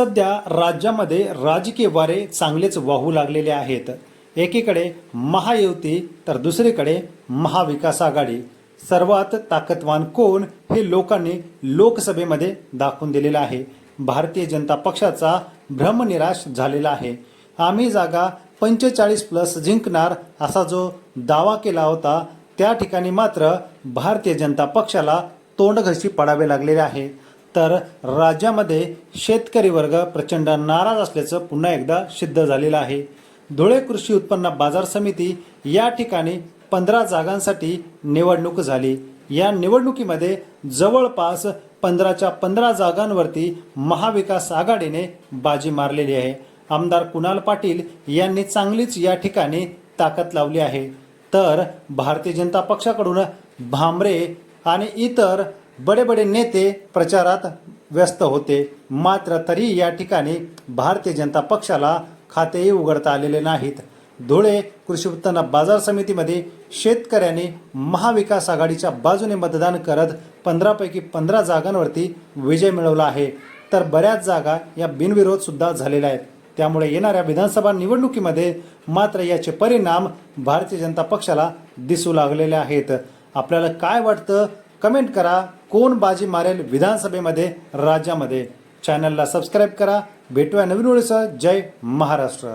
सध्या राज्यामध्ये राजकीय वारे चांगलेच वाहू लागलेले आहेत. एकीकडे महायुती तर दुसरीकडे महाविकास आघाडी. सर्वात ताकदवान कोण हे लोकांनी लोकसभेमध्ये दाखवून दिलेलं आहे. भारतीय जनता पक्षाचा भ्रमनिराश झालेला आहे. आम्ही जागा पंचेचाळीस प्लस जिंकणार असा जो दावा केला होता त्या ठिकाणी मात्र भारतीय जनता पक्षाला तोंडघशी पडावे लागलेले आहे. तर राज्यामध्ये शेतकरी वर्ग प्रचंड नाराज असल्याचं पुन्हा एकदा सिद्ध झालेलं आहे. धुळे कृषी उत्पन्न बाजार समिती या ठिकाणी पंधरा जागांसाठी निवडणूक झाली. या निवडणुकीमध्ये जवळपास पंधराच्या पंधरा जागांवरती महाविकास आघाडीने बाजी मारलेली आहे. आमदार कुणाल पाटील यांनी चांगलीच या ठिकाणी ताकद लावली आहे. तर भारतीय जनता पक्षाकडून भामरे आणि इतर बडे बडे नेते प्रचारात व्यस्त होते. मात्र तरी या ठिकाणी भारतीय जनता पक्षाला खातेही उघडता आलेले नाहीत. धुळे कृषी उत्पन्न बाजार समितीमध्ये शेतकऱ्यांनी महाविकास आघाडीच्या बाजूने मतदान करत पंधरापैकी पंधरा जागांवरती विजय मिळवला आहे. तर बऱ्याच जागा या बिनविरोधसुद्धा झालेल्या आहेत. त्यामुळे येणाऱ्या विधानसभा निवडणुकीमध्ये मात्र याचे परिणाम भारतीय जनता पक्षाला दिसू लागलेले आहेत. आपल्याला काय वाटतं? कमेंट करा कोण बाजी मारेल विधानसभेमध्ये राज्यामध्ये. चॅनलला सबस्क्राईब करा. भेटूया नवीन ओळीसह जय महाराष्ट्र.